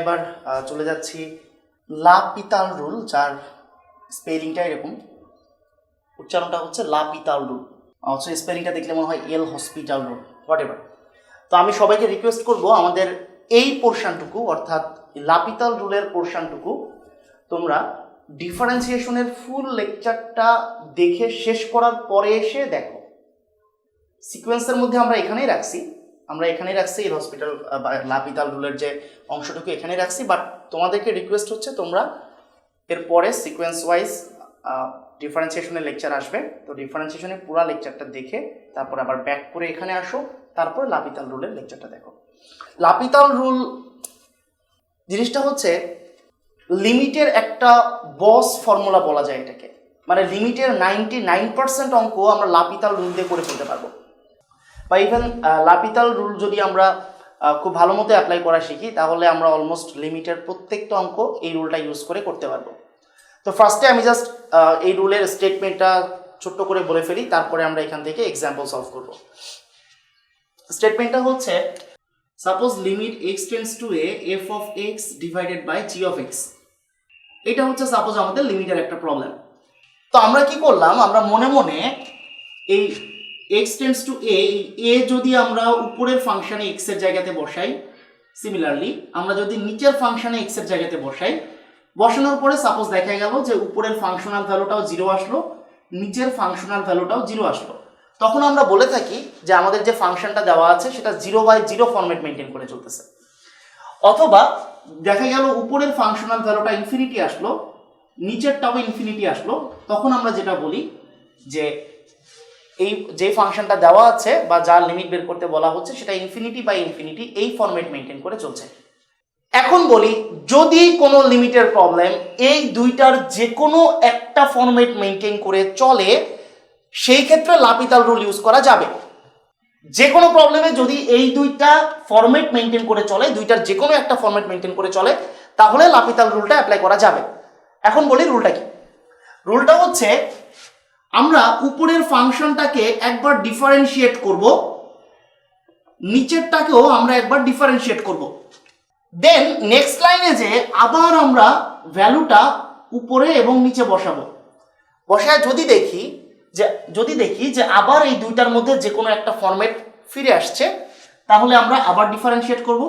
এবার চলে যাচ্ছি লাপিতাল রুল, যার স্পেলিংটা এরকম। উচ্চারণটা হচ্ছে লাপিতাল রুল। অথচ স্পেলিংটা দেখলে মনে হয় L hospital rule whatever তো আমি সবাইকে রিকোয়েস্ট করব, আমাদের এই পোর্শনটুকু অর্থাৎ লাপিতাল রুলের পোর্শনটুকু তোমরা ডিফারেন্সিয়েশনের ফুল লেকচারটা দেখে শেষ করার পরে এসে দেখো। সিকোয়েন্সের মধ্যে আমরা এখানেই রাখছি। আমরা এখানেই রাখছি এই হসপিটাল লাপিতাল রুলের যে অংশটুকু এখানেই রাখছি। বাট তোমাদেরকে রিকোয়েস্ট হচ্ছে তোমরা এরপরে সিকোয়েন্স ওয়াইজ ডিফারেন্সিয়েশনের লেকচার আসবে। তো ডিফারেন্সিয়েশনের পুরো লেকচারটা দেখে তারপর আবার ব্যাক করে এখানে আসো, তারপর লাপিতাল রুলের লেকচারটা দেখো। লাপিতাল রুল জিনিসটা হচ্ছে লিমিটের একটা বস ফর্মুলা বলা যায় এটাকে। মানে লিমিটের নাইনটি নাইন পার্সেন্ট অঙ্ক আমরা লাপিতাল রুল দিয়ে করে ফেলতে পারব। বা ইভেন লাপিতাল রুল যদি আমরা খুব ভালো মতো অ্যাপ্লাই করা শিখি, তাহলে আমরা অলমোস্ট লিমিটের প্রত্যেকটা অঙ্ক এই রুলটা ইউজ করে করতে পারব। তো ফার্স্টে আমি জাস্ট এই রুলের স্টেটমেন্টটা ছোট্ট করে বলে ফেলি, তারপরে আমরা এখান থেকে এক্সাম্পল সলভ করব। স্টেটমেন্টটা হচ্ছে suppose limit x tends to a f of x divided by g of x এটা হচ্ছে সাপোজ আমাদের লিমিটের একটা প্রবলেম তো আমরা কি করলাম, আমরা মনে মনে এই x tends to a a যদি আমরা উপরের ফাংশনে এক্সের জায়গাতে বসাই সিমিলারলি আমরা যদি নিচের ফাংশনে এক্সের জায়গাতে বসাই, বসানোর পরে সাপোজ দেখা গেল যে উপরের ফাংশনাল ভ্যালুটাও জিরো আসলো, নিচের ফাংশনাল ভ্যালুটাও জিরো আসলো। তখন আমরা বলে থাকি যে আমাদের যে ফাংশনটা দেওয়া আছে সেটা zero by zero format maintain করে চলতেছে। অথবা দেখা গেল উপরের ফাংশনাল ভ্যালুটা ইনফিনিটি আসলো, নিচেরটাও ইনফিনিটি আসলো, তখন আমরা যেটা বলি যে এই যে ফাংশনটা দেওয়া আছে বা যার লিমিট বের করতে বলা হচ্ছে, সেটা ইনফিনিটি বাই ইনফিনিটি এই ফরম্যাট মেনটেন করে চলছে। এখন বলি, যদি কোনো লিমিটের প্রবলেম এই দুইটার যে কোনো একটা ফরম্যাট মেনটেন করে চলে, সেই ক্ষেত্রে লাপিতাল রুল ইউজ করা যাবে। যে কোনো প্রবলেমে যদি এই দুইটা ফরম্যাট মেনটেন করে চলে, দুইটার যে কোনো একটা ফরম্যাট মেনটেন করে চলে, তাহলে লাপিতাল রুলটা অ্যাপ্লাই করা যাবে। এখন বলি রুলটা কি? রুলটা হচ্ছে আমরা উপরের ফাংশনটাকে একবার ডিফারেন্সিয়েট করব, নিচেরটাকেও আমরা একবার ডিফারেন্সিয়েট করব। দেন নেক্সট লাইনে যে আবার আমরা ভ্যালুটা উপরে এবং নিচে বসাবো। বসায় যদি দেখি যে, যদি দেখি যে আবার এই দুইটার মধ্যে যে কোনো একটা ফরম্যাট ফিরে আসছে, তাহলে আমরা আবার ডিফারেন্সিয়েট করব।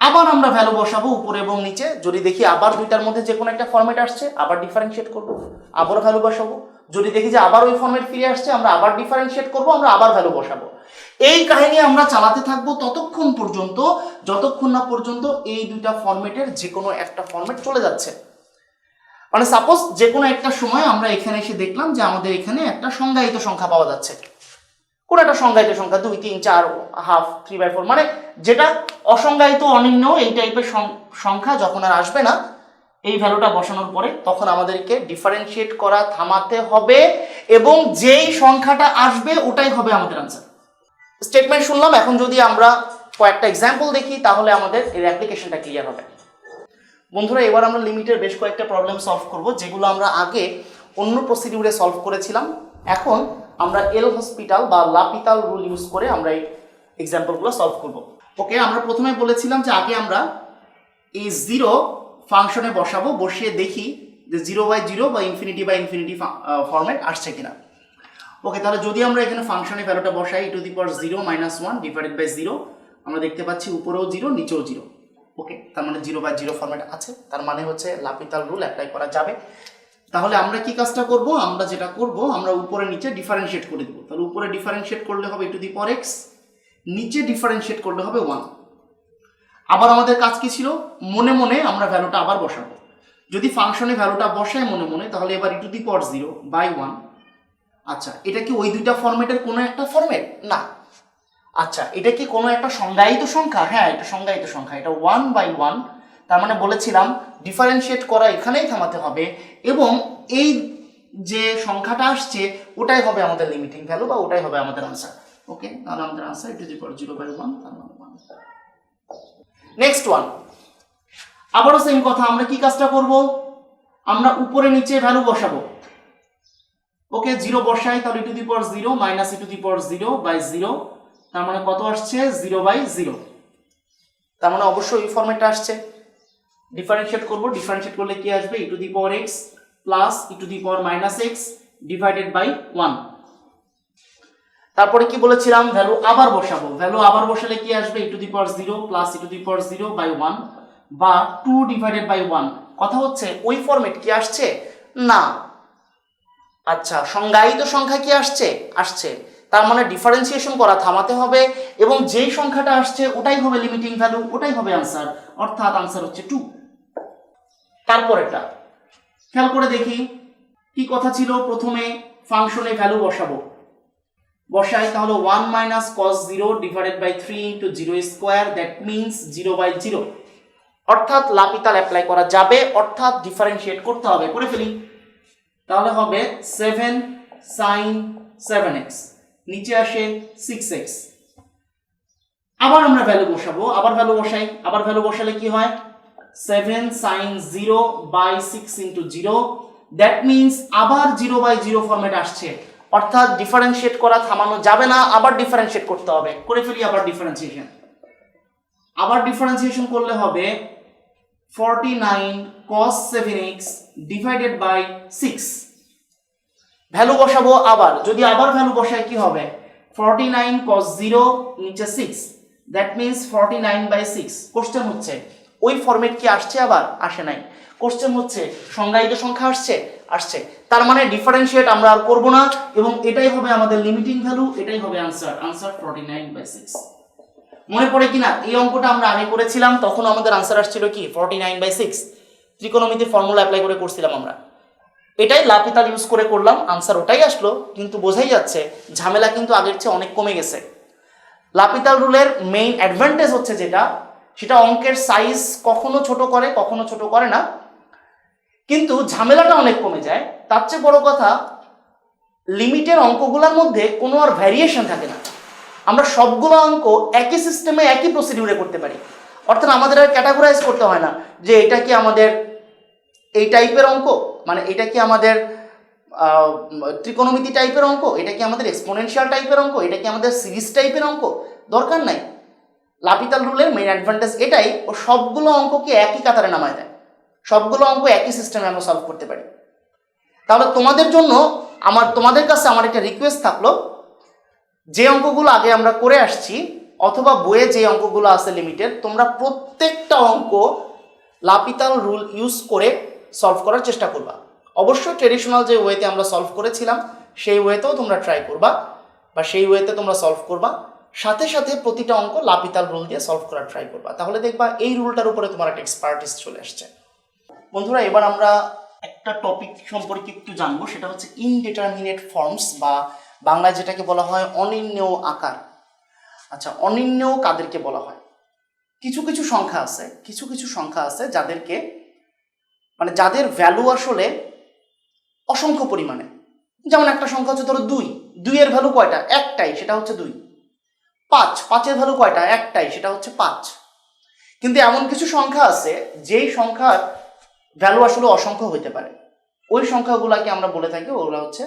আবার আমরা ভ্যালু বসাবো উপরে এবং নিচে। যদি দেখি আবার দুইটার মধ্যে যে কোনো একটা ফরম্যাট আসছে, আবার ডিফারেন্সিয়েট করব। আবার ভ্যালু বসাবো। যদি দেখি যে আবার ওই ফর্মেট ফিরে আসছে, আমরা আবার ডিফারেন্সিয়েট করব, আমরা আবার ভ্যালু বসাবো। এই কাহিনী আমরা চালাতে থাকব ততক্ষণ পর্যন্ত, যতক্ষণ না পর্যন্ত এই দুইটা ফরম্যাটের যে কোনো একটা ফরম্যাট চলে যাচ্ছে। মানে সাপোজ যে কোনো একটা সময় আমরা এখানে এসে দেখলাম যে আমাদের এখানে একটা সংজ্ঞায়িত সংখ্যা পাওয়া যাচ্ছে। কোন একটা সংজ্ঞায়িত সংখ্যা, দুই, তিন, চার হাফ থ্রি বাই ফোর মানে যেটা অসংজ্ঞায়িত অনিম্ন এই টাইপের সংখ্যা যখন আর আসবে না এই ভ্যালুটা বসানোর পরে তখন আমাদেরকে ডিফারেন্সিয়েট করা থামাতে হবে এবং যেই সংখ্যাটা আসবে ওটাই হবে আমাদের আনসার স্টেটমেন্ট শুনলাম, এখন যদি আমরা কয়েকটা এক্সাম্পল দেখি, তাহলে আমাদের এর অ্যাপ্লিকেশনটা ক্লিয়ার হবে। বন্ধুরা, এবার আমরা লিমিটের বেশ কয়েকটা প্রবলেম সলভ করব, যেগুলো আমরা আগে অন্য প্রসিডিউরে সলভ করেছিলাম। এখন আমরা এল হসপিটাল বা লাপিতাল রুল ইউজ করে আমরা এই এক্সাম্পলগুলো সলভ করব। ওকে আমরা প্রথমে বলেছিলাম যে আগে আমরা এই জিরো ফাংশনে বসাবো, বসিয়ে দেখি যে জিরো বাই জিরো বা ইনফিনিটি বাই ইনফিনিটি ফরম্যাট আসছে কিনা। ওকে তাহলে যদি আমরা এখানে ফাংশনে ভ্যালুটা বসাই to the power zero minus one divided by zero আমরা দেখতে পাচ্ছি উপরেও জিরো নিচেও জিরো ওকে তার মানে জিরো বাই জিরো ফরম্যাট আছে। তার মানে হচ্ছে লাপিতাল রুল অ্যাপ্লাই করা যাবে। তাহলে আমরা কি কাজটা করব? আমরা যেটা করব, আমরা উপরে নিচে ডিফারেন্সিয়েট করে দেবো। তাহলে উপরে ডিফারেন্সিয়েট করলে হবে টু দি পাওয়ার এক্স নিচে ডিফারেন্সিয়েট করলে হবে ওয়ান আবার আমাদের কাজ কি ছিল? মনে মনে আমরা ভ্যালুটা আবার বসাবো। যদি ফাংশনে ভ্যালুটা বসাই মনে মনে, তাহলে এবার e to the power zero by one আচ্ছা এটা কি ওই দুইটা ফরম্যাটের কোনো একটা ফর্মেট না। আচ্ছা এটা কি কোনো একটা সংজ্ঞায়িত সংখ্যা? হ্যাঁ এটা সংজ্ঞায়িত সংখ্যা। এটা ওয়ান বাই ওয়ান তার মানে বলেছিলাম ডিফারেন্সিয়েট করা এখানেই থামাতে হবে এবং এই যে সংখ্যাটা আসছে, ওটাই হবে আমাদের লিমিটিং ভ্যালু বা ওটাই হবে আমাদের আনসার ওকে তাহলে আমাদের answer it is equal zero by one তার মানে ওয়ান নেক্সট ওয়ান আবারও সেম কথা, আমরা কি কাজটা করব? আমরা উপরে নিচে ভ্যালু বসাবো। ওকে জিরো বসাই, তাহলে to the power zero minus to the power zero by zero তার মানে কত আসছে? জিরো বাই জিরো তার মানে অবশ্যই এই ফর্মেটটা আসছে। ডিফারেন্সিয়েট করব। ডিফারেন্সিয়েট করলে কি আসবে? E to the power x plus e to the power minus x divided by one তারপরে কি বলেছিলাম? ভ্যালু আবার বসাবো। ভ্যালু আবার বসালে কি আসবে? E to the power zero plus e to the power zero by one বা টু ডিভাইডেড বাই ওয়ান কথা হচ্ছে, ওই ফরম্যাট কি আসছে? না। আচ্ছা সংজ্ঞায়িত সংখ্যা কি আসছে? আসছে। তার মানে ডিফারেন্সিয়েশন করা থামাতে হবে এবং যেই সংখ্যাটা আসছে, ওটাই হবে লিমিটিং ভ্যালু ওটাই হবে আনসার অর্থাৎ আনসার হচ্ছে টু তারপরেটা খেয়াল করে দেখি। কি কথা ছিল? প্রথমে ফাংশনে ভ্যালু বসাবো। বসাই, তাহলে one minus cos zero divided by three into zero square that means zero by zero অর্থাৎ লাপিতাল অ্যাপ্লাই করা যাবে, অর্থাৎ ডিফারেন্সিয়েট করতে হবে, করে ফেলি। তাহলে হবে সেভেন সাইন সেভেন এক্স নিচে আসে সিক্স এক্স আবার আমরা ভ্যালু বসাবো, আবার ভ্যালু বসাই, আবার ভ্যালু বসালে কি হয়? Seven sine zero by six into zero that means আবার জিরো বাই জিরো ফর্মেট আসছে। অর্থাৎ ডিফারেন্সিয়েট করা, থামানো যাবে না, আবার ডিফারেন্সিয়েট করতে হবে। করে ফেলি আবার ডিফারেন্সিয়েশন আবার ডিফারেন্সিয়েশন করলে হবে forty nine cos seven x divided by six value বসাবো আবার। যদি আবার ভ্যালু বসাই, কি হবে? ফর্টি নাইন কস জিরো নিচে six that means forty nine by six question হচ্ছে, ওই ফরম্যাট কি আসছে আবার? আসে নাই। কোশ্চেন হচ্ছে, সংজ্ঞায়িত সংখ্যা আসছে? আসছে। তার মানে ডিফারেন্সিয়েট আমরা আর করব না এবং এটাই হবে আমাদের লিমিটিং ভ্যালু এটাই হবে answer answer forty nine by six মনে পড়ে কিনা? এই অঙ্কটা আমরা আগে করেছিলাম, তখন আমাদের আনসার আসছিল কি? ফর্টি নাইন বাই সিক্স ত্রিকোণমিতির ফর্মুলা অ্যাপ্লাই করে করছিলাম আমরা। এটাই লাপিতাল ইউজ করে করলাম আনসার ওটাই আসলো, কিন্তু বোঝাই যাচ্ছে ঝামেলা কিন্তু আগের চেয়ে অনেক কমে গেছে। লাপিতাল রুলের মেইন অ্যাডভান্টেজ হচ্ছে যেটা, সেটা অঙ্কের সাইজ কখনো ছোট করে, কখনো ছোট করে না কিন্তু ঝামেলাটা অনেক কমে যায়। তার চেয়ে বড় কথা, লিমিটের অঙ্কগুলোর মধ্যে কোনো আর ভ্যারিয়েশন থাকে না। আমরা সবগুলো অঙ্ক একই সিস্টেমে একই প্রসিডিউরে করতে পারি। অর্থাৎ আমাদের আর ক্যাটাগোরাইজ করতে হয় না যে এটা কি আমাদের এই টাইপের অঙ্ক মানে এটা কি আমাদের ত্রিকোণমিতি টাইপের অঙ্ক, এটা কি আমাদের এক্সপোনেনশিয়াল টাইপের অঙ্ক, এটা কি আমাদের সিরিজ টাইপের অঙ্ক? দরকার নাই। লাপিতাল রুলের মেইন অ্যাডভান্টেজ এটাই, ও সবগুলো অঙ্ককে একই কাতারে নামায় দেয়। সবগুলো অঙ্ক একই সিস্টেমে আমরা সলভ করতে পারি। তাহলে তোমাদের জন্য আমার, তোমাদের কাছে আমার একটা রিকোয়েস্ট থাকল, যে অঙ্কগুলো আগে আমরা করে আসছি, অথবা বইয়ে যে অঙ্কগুলো আছে লিমিটেড তোমরা প্রত্যেকটা অঙ্ক লাপিতাল রুল ইউজ করে সলভ করার চেষ্টা করবা। অবশ্যই ট্রেডিশনাল যে ওয়েতে আমরা সলভ করেছিলাম, সেই ওয়েতেও তোমরা ট্রাই করবা, বা সেই ওয়েতে তোমরা সলভ করবা। সাথে সাথে প্রতিটা অঙ্ক লাপিতাল রুল দিয়ে সলভ করার ট্রাই করবা। তাহলে দেখবা এই রুলটার উপরে তোমার একটা এক্সপার্টিস চলে আসছে। বন্ধুরা, এবার আমরা একটা টপিক সম্পর্কে একটু জানব, সেটা হচ্ছে ইনডিটারমিনেট ফর্মস বা বাংলায় যেটাকে বলা হয় অনির্ণেয় আকার। আচ্ছা অনির্ণেয় কাদেরকে বলা হয়? কিছু কিছু সংখ্যা আছে, কিছু কিছু সংখ্যা আছে যাদেরকে মানে যাদের ভ্যালু আসলে অসংখ্য পরিমাণে। যেমন একটা সংখ্যা হচ্ছে ধরো দুই, দুইয়ের ভ্যালু কয়টা? একটাই, সেটা হচ্ছে দুই। পাঁচ, পাঁচের ভ্যালু কয়টা? একটাই, সেটা হচ্ছে পাঁচ। কিন্তু এমন কিছু সংখ্যা আছে, যেই সংখ্যার ভ্যালু আসলে অসংখ্য হইতে পারে। ওই সংখ্যাগুলোকে আমরা বলে থাকি, ওগুলো হচ্ছে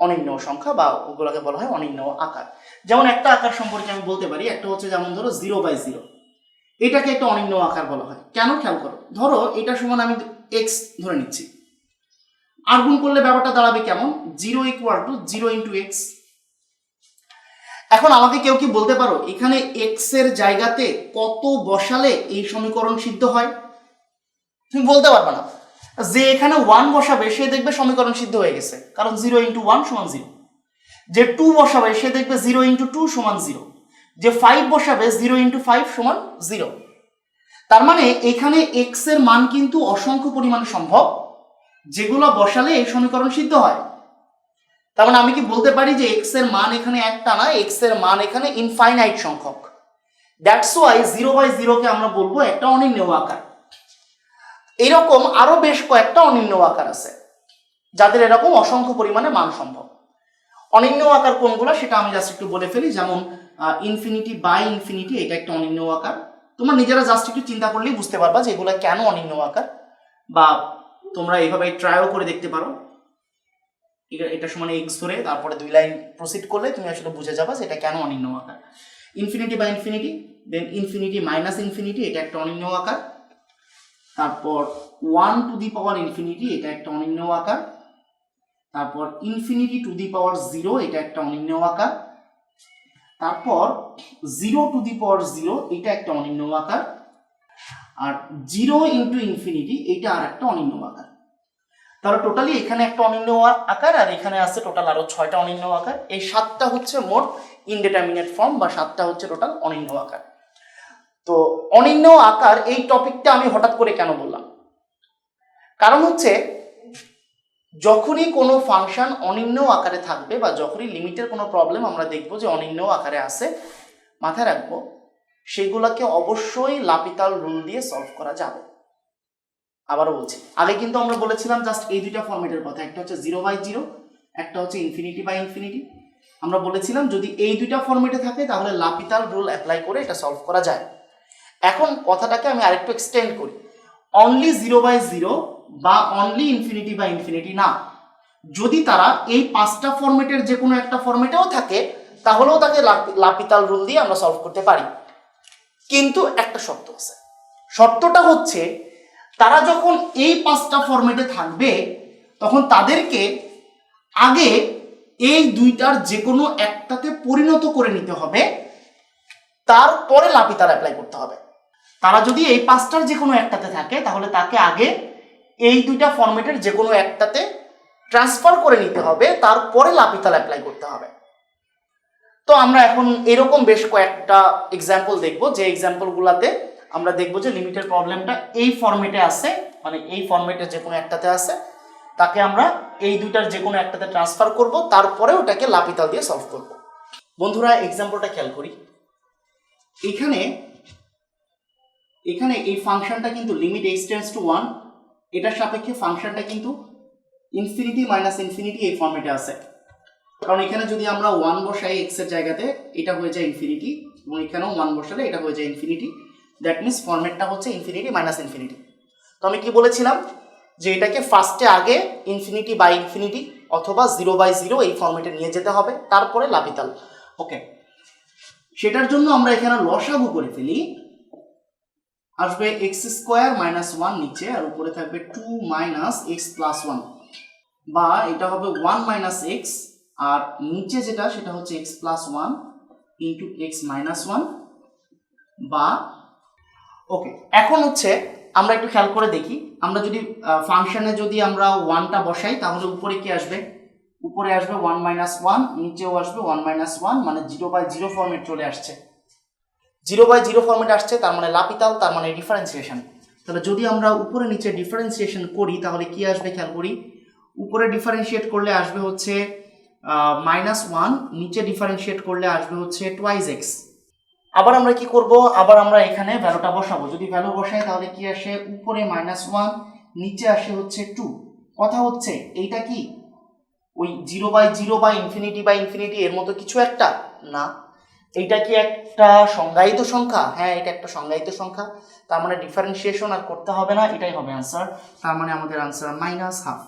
অনির্ণয় সংখ্যা বা ওগুলোকে বলা হয় অনির্ণয় আকার। যেমন একটা আকার সম্পর্কে আমি বলতে পারি, একটা হচ্ছে যেমন ধরো জিরো বাই জিরো। এটাকে একটা অনির্ণয় আকার বলা হয়। কেন খেয়াল করো? ধরো এটা সমান আমি এক্স ধরে নিচ্ছি। আর গুণ করলে ব্যাপারটা দাঁড়াবে কেমন? Zero equal to zero into x এখন আমাকে কেউ কি বলতে পারো, এখানে এক্সের জায়গাতে কত বসালে এই সমীকরণ সিদ্ধ হয়? তুমি বলতে পারবে না। যে এখানে ওয়ান বসাবে, সে দেখবে সমীকরণ সিদ্ধ হয়ে গেছে। কারণ জিরো ইন্টু ওয়ান সমান জিরো যে টু বসাবে, সে দেখবে জিরো ইন্টু টু সমান জিরো যে ফাইভ বসাবে জিরো ইন্টু ফাইভ সমান জিরো তার মানে এখানে এক্সের মান কিন্তু অসংখ্য পরিমাণে সম্ভব। যেগুলো বসালে এই সমীকরণ সিদ্ধ হয়। তার মানে আমি কি বলতে পারি যে এক্সের মান এখানে একটা না এক্সের মান এখানে ইনফাইনাইট সংখ্যক। দ্যাটস ওয়াই জিরো বাই জিরোকে আমরা বলব একটা অনির্ণেয় আকার। এরকম আরও বেশ কয়েকটা অনির্ণেয় আকার আছে, যাদের এরকম অসংখ্য পরিমাণে মান সম্ভব। অনির্ণেয় আকার কোনগুলো সেটা আমি জাস্ট একটু বলে ফেলি, যেমন ইনফিনিটি বাই ইনফিনিটি এটা একটা অনির্ণেয় আকার। তোমরা নিজেরা জাস্ট একটু চিন্তা করলেই বুঝতে পারবা যে এগুলো কেন অনির্ণেয় আকার, বা তোমরা এইভাবে ট্রাইও করে দেখতে পারো। এটা সমান এক্স ধরে তারপরে দুই লাইন প্রসিড করলে তুমি আসলে বুঝে যাবা যে এটা কেন অনির্ণয় আকার। Infinity by infinity then infinity minus infinity এটা একটা অনির্ণ আকার। তারপর one to the power infinity এটা একটা অনির্ণ আকার। তারপর infinity to the power zero এটা একটা অনির্ণ আকার। তারপর zero to the power zero এটা একটা অনির্ণ আকার। আর জিরো ইন্টু ইনফিনিটি এটা আর একটা অনির্ণ আকার। তাহলে টোটালি এখানে একটা অনির্ণ আকার, আর এখানে আছে টোটাল আরও ছয়টা অনির্ণ আকার। এই সাতটা হচ্ছে মোট ইনডিটারমিনেট ফর্ম বা সাতটা হচ্ছে টোটাল অনির্ণ আকার। তো অনির্ণ আকার এই টপিকটা আমি হঠাৎ করে কেন বললাম? কারণ হচ্ছে, যখনই কোনো ফাংশন অনির্ণ আকারে থাকবে বা যখনই লিমিটের কোনো প্রবলেম আমরা দেখব যে অনির্ণ আকারে আসে মাথায় রাখব, সেগুলোকে অবশ্যই লাপিতাল রুল দিয়ে সলভ করা যাবে। আবারও বলছি, আগে কিন্তু আমরা বলেছিলাম জাস্ট এই দুইটা ফর্মেটের কথা, একটা হচ্ছে জিরো বাই জিরো একটা হচ্ছে ইনফিনিটি বাই ইনফিনিটি আমরা বলেছিলাম যদি এই দুইটা ফর্মেটে থাকে, তাহলে লাপিতাল রুল অ্যাপ্লাই করে এটা সলভ করা যায়। এখন কথাটাকে আমি আরেকটু এক্সটেন্ড করি। অনলি জিরো বাই জিরো বা অনলি ইনফিনিটি বা ইনফিনিটি না। যদি তারা এই পাঁচটা ফর্মেটের যে কোনো একটা ফর্মেটেও থাকে, তাহলেও তাকে লাপি- লাপিতাল রুল দিয়ে আমরা সলভ করতে পারি। কিন্তু একটা শর্ত আছে। শর্তটা হচ্ছে, তারা যখন এই পাঁচটা ফরম্যাটে থাকবে, তখন তাদেরকে আগে এই দুইটার যে কোনো একটাতে পরিণত করে নিতে হবে। তারপরে লাপিতাল অ্যাপ্লাই করতে হবে। তারা যদি এই পাঁচটার যে কোনো একটাতে থাকে, তাহলে তাকে আগে এই দুইটা ফরম্যাটের যে কোনো একটাতে ট্রান্সফার করে নিতে হবে, তারপরে লাপিতাল অ্যাপ্লাই করতে হবে। তো আমরা এখন এরকম বেশ কয়েকটা এক্সাম্পল দেখব। যে এক্সাম্পলগুলোতে আমরা দেখব যে লিমিটের প্রবলেমটা এই ফরম্যাটে আছে মানে এই ফরম্যাটে যে কোনো একটাতে আছে। তাকে আমরা এই দুইটার যে কোনো একটাতে ট্রান্সফার করব, তারপরে ওটাকে লাপিতাল দিয়ে সলভ করব। বন্ধুরা এক্সাম্পলটা খেয়াল করি। এখানে এখানে এই ফাংশনটা কিন্তু limit x tends to one এটার সাপেক্ষে ফাংশনটা কিন্তু ইনফিনিটি মাইনাস ইনফিনিটি এই ফর্মেটে আছে। কারণ এখানে যদি আমরা ওয়ান বসাই এক্সের জায়গাতে, এটা হয়ে যায় ইনফিনিটি এবং এখানেও ওয়ান বসালে এটা হয়ে যায় ইনফিনিটি দ্যাট মিনস ফর্মেটটা হচ্ছে ইনফিনিটি মাইনাস ইনফিনিটি তো আমি কি বলেছিলাম? যে এটাকে ফার্স্টে আগে ইনফিনিটি বাই ইনফিনিটি অথবা জিরো বাই জিরো এই ফর্মেটে নিয়ে যেতে হবে, তারপরে লাপিতাল ওকে সেটার জন্য আমরা এখানে লসাগু করে ফেলি আসবে এক্স স্কোয়ার মাইনাস ওয়ান নিচে, আর উপরে থাকবে two minus x plus one বা এটা হবে ওয়ান মাইনাস এক্স আর নিচে যেটা, সেটা হচ্ছে x plus one into x minus one বা ওকে এখন হচ্ছে আমরা একটু খেয়াল করে দেখি। আমরা যদি ফাংশনে যদি আমরা ওয়ানটা বসাই, তাহলে উপরে কি আসবে? উপরে আসবে ওয়ান মাইনাস ওয়ান নিচেও আসবে ওয়ান মাইনাস ওয়ান মানে জিরো বাই জিরো ফর্মেট চলে আসছে। জিরো বাই জিরো ফর্মেট আসছে, তার মানে লাপিতাল তার মানে ডিফারেন্সিয়েশন তাহলে যদি আমরা উপরে নিচে ডিফারেন্সিয়েশন করি, তাহলে কি আসবে খেয়াল করি? উপরে ডিফারেন্সিয়েট করলে আসবে হচ্ছে মাইনাস ওয়ান নিচে ডিফারেন্সিয়েট করলে আসবে হচ্ছে টোয়াইজ এক্স আবার আমরা কি করব? আবার আমরা এখানে ভ্যালুটা বসাবো। যদি ভ্যালু বসাই, তাহলে কি আসে? উপরে মাইনাস ওয়ান নিচে আসে হচ্ছে টু কথা হচ্ছে, এইটা কি? ওই zero by zero by infinity by infinity এর মতো কিছু একটা? না। এইটা কি একটা সংজ্ঞায়িত সংখ্যা? হ্যাঁ এটা একটা সংজ্ঞায়িত সংখ্যা। তার মানে ডিফারেন্সিয়েশন আর করতে হবে না, এটাই হবে আনসার তার মানে আমাদের আনসার মাইনাস হাফ